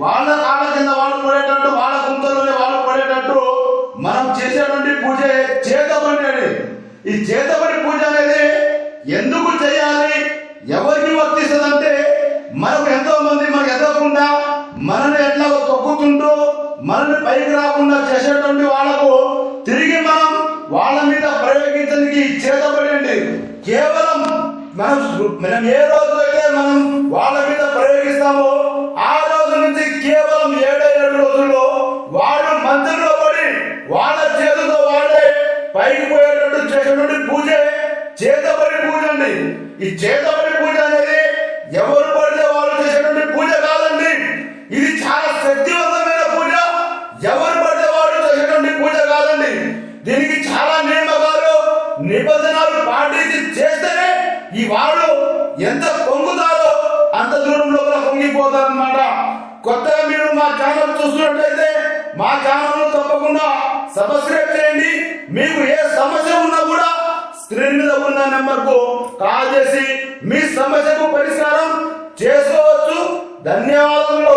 వాళ్ళ కాళ్ళ కింద వాళ్ళు పడేటట్టు వాళ్ళ గుంతలోనే వాళ్ళు పడేటట్టు మనం చేసేటువంటి పూజ చేతబడి ఈ చేతబడి పూజ అనేది ఎందుకు చేయాలి? ఎవరికి వర్తిస్తుందంటే మనకు ఎంతో మంది మనకు ఎదగకుండా మనల్ని ఎట్లా తొక్కుతుంటూ మనల్ని పైకి రాకుండా చేసేటువంటి వాళ్ళకు తిరిగి మనం వాళ్ళ మీద ప్రయోగించడానికి చేతబడి కేవలం మనం మనం ఏ రోజు అయితే మనం వాళ్ళ మీద ప్రయోగ పైకి పోయేటట్టు చేసేటువంటి పూజే చేతబడి పూజ అండి. ఈ చేతబడి పూజ అనేది ఎవరు పడితే వాళ్ళు చేసేటువంటి పూజ కాదండి. ఇది చాలా శక్తివంతమైన పూజ. ఎవరు పడితే వాళ్ళు చేసేటువంటి పూజ కాదండి. దీనికి చాలా నియమాలు నిబంధనలు పాటించి చేస్తేనే ఈ వాళ్ళు ఎంత పొంగుతారో అంత దూరంలో కూడా పొంగిపోతారన్నమాట. కొత్తగా మీరు మా ఛానల్ చూస్తున్నట్లయితే మా ఛానల్ తప్పకుండా సబ్స్క్రైబ్ చేయండి మీకు ఏ సమస్య ఉన్నా కూడా స్క్రీన్ మీద ఉన్న నెంబర్కు కాల్ చేసి మీ సమస్యకు పరిష్కారం చేసుకోవచ్చు. ధన్యవాదములు.